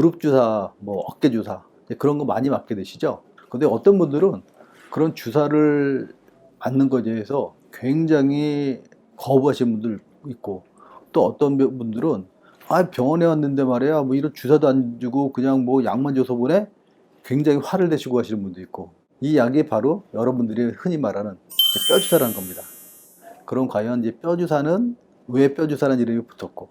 무릎 주사, 뭐 어깨 주사 그런 거 많이 맞게 되시죠. 근데 어떤 분들은 그런 주사를 맞는 것에 대해서 굉장히 거부하시는 분들 있고 또 어떤 분들은 아 병원에 왔는데 말이야 뭐 이런 주사도 안 주고 그냥 뭐 약만 줘서 보내 굉장히 화를 내시고 하시는 분도 있고 이 약이 바로 여러분들이 흔히 말하는 뼈 주사라는 겁니다. 그럼 과연 이제 뼈 주사는 왜 뼈 주사라는 이름이 붙었고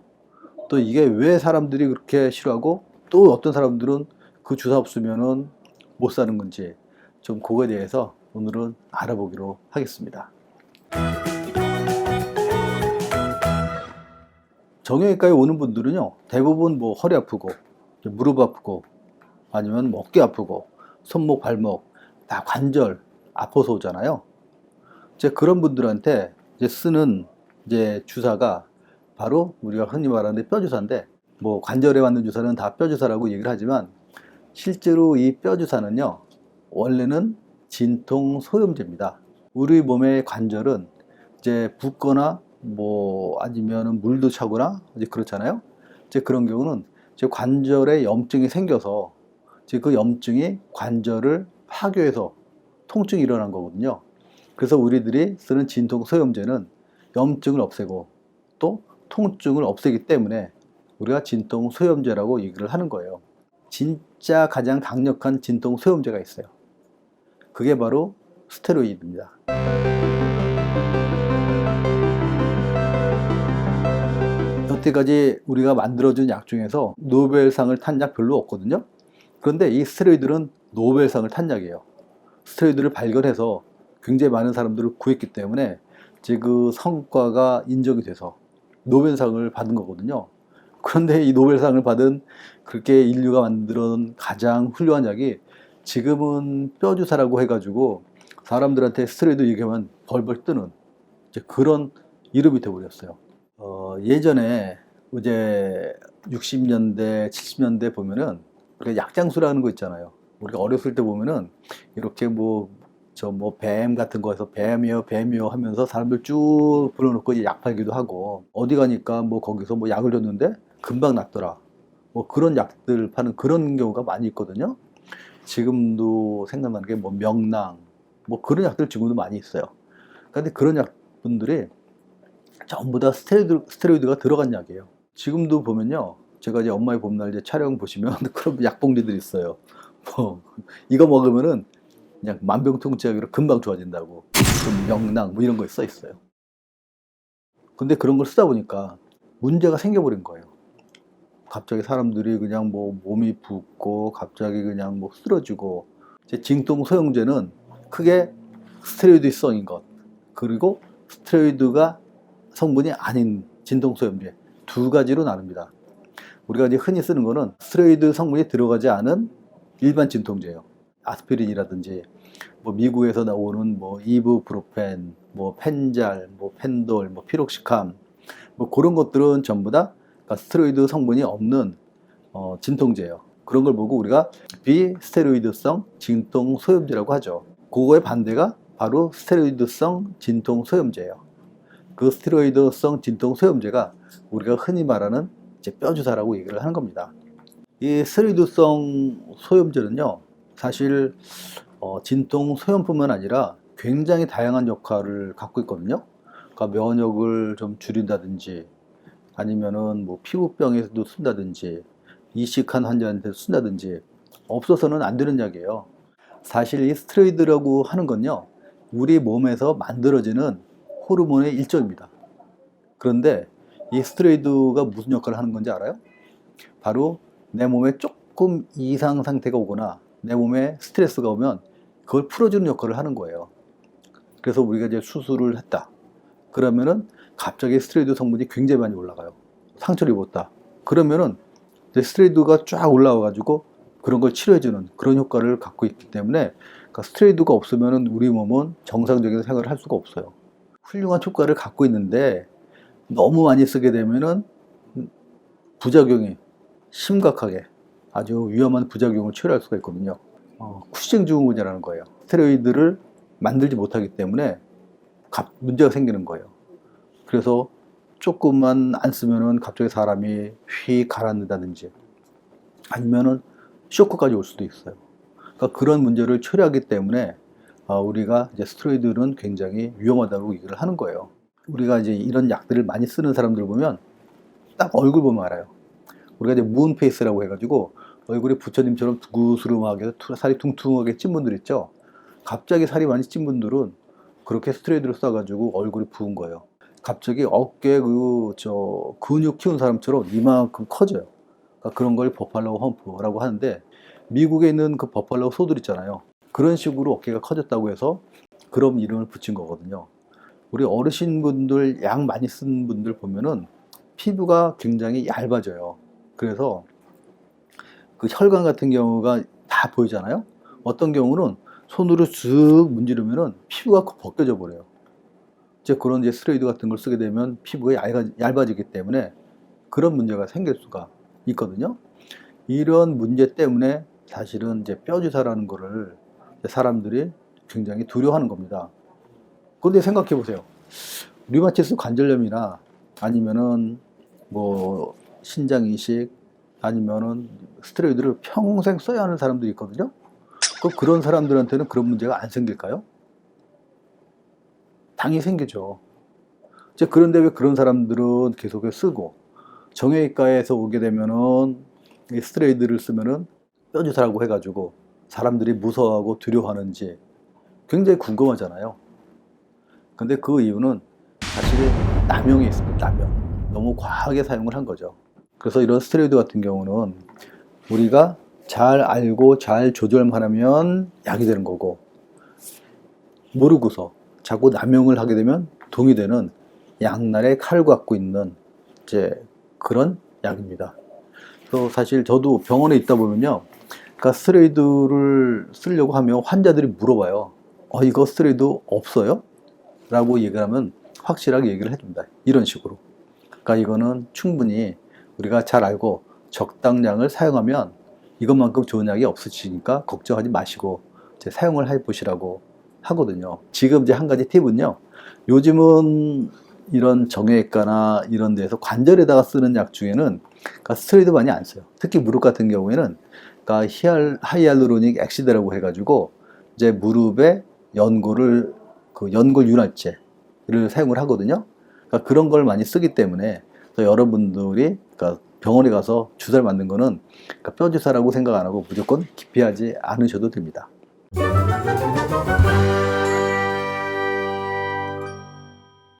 또 이게 왜 사람들이 그렇게 싫어하고 또 어떤 사람들은 그 주사 없으면은 못 사는 건지 좀 그거에 대해서 오늘은 알아보기로 하겠습니다. 정형외과에 오는 분들은요 대부분 뭐 허리 아프고 무릎 아프고 아니면 뭐 어깨 아프고 손목 발목 다 관절 아파서 오잖아요. 이제 그런 분들한테 이제 쓰는 이제 주사가 바로 우리가 흔히 말하는 뼈 주사인데 뭐 관절에 맞는 주사는 다 뼈 주사라고 얘기를 하지만 실제로 이 뼈 주사는요 원래는 진통 소염제입니다. 우리 몸의 관절은 이제 붓거나 뭐 아니면은 물도 차거나 이제 그렇잖아요. 이제 그런 경우는 이제 관절에 염증이 생겨서 이제 그 염증이 관절을 파괴해서 통증이 일어난 거거든요. 그래서 우리들이 쓰는 진통 소염제는 염증을 없애고 또 통증을 없애기 때문에 우리가 진통 소염제라고 얘기를 하는 거예요. 진짜 가장 강력한 진통 소염제가 있어요. 그게 바로 스테로이드입니다. 여태까지 우리가 만들어준 약 중에서 노벨상을 탄 약 별로 없거든요. 그런데 이 스테로이드는 노벨상을 탄 약이에요. 스테로이드를 발견해서 굉장히 많은 사람들을 구했기 때문에 제 그 성과가 인정이 돼서 노벨상을 받은 거거든요. 그런데 이 노벨상을 받은 그렇게 인류가 만들어낸 가장 훌륭한 약이 지금은 뼈주사라고 해가지고 사람들한테 스테로이드 얘기하면 벌벌 뜨는 이제 그런 이름이 돼버렸어요. 어, 예전에 이제 60년대, 70년대 보면은 우리가 약장수라는 거 있잖아요. 우리가 어렸을 때 보면은 이렇게 뭐 저 뭐 뱀 같은 거에서 뱀이요 뱀이요 하면서 사람들 쭉 불러놓고 이제 약 팔기도 하고 어디 가니까 뭐 거기서 뭐 약을 줬는데 금방 낫더라. 뭐 그런 약들 파는 그런 경우가 많이 있거든요. 지금도 생각나는 게 뭐 명랑 뭐 그런 약들 지금도 많이 있어요. 근데 그런 약분들이 전부 다 스테로이드, 스테로이드가 들어간 약이에요. 지금도 보면요. 제가 이제 엄마의 봄날 이제 촬영 보시면 그런 약봉지들이 있어요. 뭐, 이거 먹으면은 그냥 만병통치약으로 금방 좋아진다고. 좀 명랑 뭐 이런 거 써 있어요. 근데 그런 걸 쓰다 보니까 문제가 생겨버린 거예요. 갑자기 사람들이 그냥 뭐 몸이 붓고 갑자기 그냥 뭐 쓰러지고 이제 진통 소형제는 크게 스테로이드성인 것 그리고 스테로이드가 성분이 아닌 진통 소염제 두 가지로 나눕니다. 우리가 이제 흔히 쓰는 거는 스테로이드 성분이 들어가지 않은 일반 진통제예요. 아스피린이라든지 뭐 미국에서 나오는 뭐 이브프로펜, 뭐 펜잘, 뭐 펜돌, 뭐 피록시캄 뭐 그런 것들은 전부 다 스테로이드 성분이 없는 어, 진통제예요. 그런 걸 보고 우리가 비스테로이드성 진통 소염제라고 하죠. 그거의 반대가 바로 스테로이드성 진통 소염제예요. 그 스테로이드성 진통 소염제가 우리가 흔히 말하는 이제 뼈 주사라고 얘기를 하는 겁니다. 이 스테로이드성 소염제는요, 사실 어, 진통 소염뿐만 아니라 굉장히 다양한 역할을 갖고 있거든요. 그러니까 면역을 좀 줄인다든지 아니면은 뭐 피부병에서도 쓴다든지 이식한 환자한테 쓴다든지 없어서는 안 되는 약이에요. 사실 이 스테로이드라고 하는 건요, 우리 몸에서 만들어지는 호르몬의 일종입니다. 그런데 이 스테로이드가 무슨 역할을 하는 건지 알아요? 바로 내 몸에 조금 이상 상태가 오거나 내 몸에 스트레스가 오면 그걸 풀어주는 역할을 하는 거예요. 그래서 우리가 이제 수술을 했다. 그러면은 갑자기 스테로이드 성분이 굉장히 많이 올라가요. 상처를 입었다. 그러면은 이제 스테로이드가 쫙 올라와가지고 그런 걸 치료해주는 그런 효과를 갖고 있기 때문에 그러니까 스테로이드가 없으면은 우리 몸은 정상적인 생활을 할 수가 없어요. 훌륭한 효과를 갖고 있는데 너무 많이 쓰게 되면은 부작용이 심각하게 아주 위험한 부작용을 초래할 수가 있거든요. 어, 쿠싱 증후군이라는 거예요. 스테로이드를 만들지 못하기 때문에 갑- 문제가 생기는 거예요. 그래서 조금만 안 쓰면은 갑자기 사람이 휙 가라앉는다든지 아니면은 쇼크까지 올 수도 있어요. 그러니까 그런 문제를 처리하기 때문에 아, 우리가 이제 스테로이드는 굉장히 위험하다고 얘기를 하는 거예요. 우리가 이제 이런 약들을 많이 쓰는 사람들 보면 딱 얼굴 보면 알아요. 우리가 이제 무은페이스라고 해가지고 얼굴에 부처님처럼 구스름하게 투- 살이 퉁퉁하게 찐 분들 있죠. 갑자기 살이 많이 찐 분들은 그렇게 스테로이드를 써가지고 얼굴이 부은 거예요. 갑자기 어깨 그 저 근육 키운 사람처럼 이만큼 커져요. 그러니까 그런 걸 버팔로 험프라고 하는데 미국에 있는 그 버팔로 소들 있잖아요. 그런 식으로 어깨가 커졌다고 해서 그런 이름을 붙인 거거든요. 우리 어르신분들 약 많이 쓴 분들 보면은 피부가 굉장히 얇아져요. 그래서 그 혈관 같은 경우가 다 보이잖아요. 어떤 경우는 손으로 쓱 문지르면은 피부가 벗겨져 버려요. 이제 그런 이제 스테로이드 같은 걸 쓰게 되면 피부가 얇아, 얇아 지기 때문에 그런 문제가 생길 수가 있거든요. 이런 문제 때문에 사실은 이제 뼈 주사라는 거를 사람들이 굉장히 두려워하는 겁니다. 그런데 생각해 보세요. 류마티스 관절염이나 아니면은 뭐 신장 이식 아니면은 스테로이드를 평생 써야 하는 사람들이 있거든요. 그 그런 사람들한테는 그런 문제가 안 생길까요? 당연히 생기죠. 이제 그런데 왜 그런 사람들은 계속 쓰고 정형외과에서 오게 되면은 이 스테로이드를 쓰면은 뼈주사라고 해가지고 사람들이 무서워하고 두려워하는지 굉장히 궁금하잖아요. 근데 그 이유는 사실 남용이 있습니다. 남용. 너무 과하게 사용을 한 거죠. 그래서 이런 스테로이드 같은 경우는 우리가 잘 알고 잘 조절만 하면 약이 되는 거고 모르고서 자꾸 남용을 하게 되면 동이 되는 양날의 칼 갖고 있는 이제 그런 약입니다. 그래서 사실 저도 병원에 있다 보면요. 그러니까 스테로이드를 쓰려고 하면 환자들이 물어봐요. 어, 이거 스테로이드 없어요? 라고 얘기를 하면 확실하게 얘기를 해줍니다. 이런 식으로. 그러니까 이거는 충분히 우리가 잘 알고 적당량을 사용하면 이것만큼 좋은 약이 없으시니까 걱정하지 마시고 사용을 해 보시라고 하거든요. 지금 이제 한 가지 팁은요. 요즘은 이런 정형외과나 이런 데서 관절에다가 쓰는 약 중에는 그러니까 스테로이드 많이 안 써요. 특히 무릎 같은 경우에는 그러니까 히알, 하이알루로닉 액시드라고 해가지고 이제 무릎에 연골을 그 연골 윤활제를 사용을 하거든요. 그러니까 그런 걸 많이 쓰기 때문에 여러분들이 그러니까 병원에 가서 주사를 맞는 거는 그러니까 뼈 주사라고 생각 안 하고 무조건 기피하지 않으셔도 됩니다.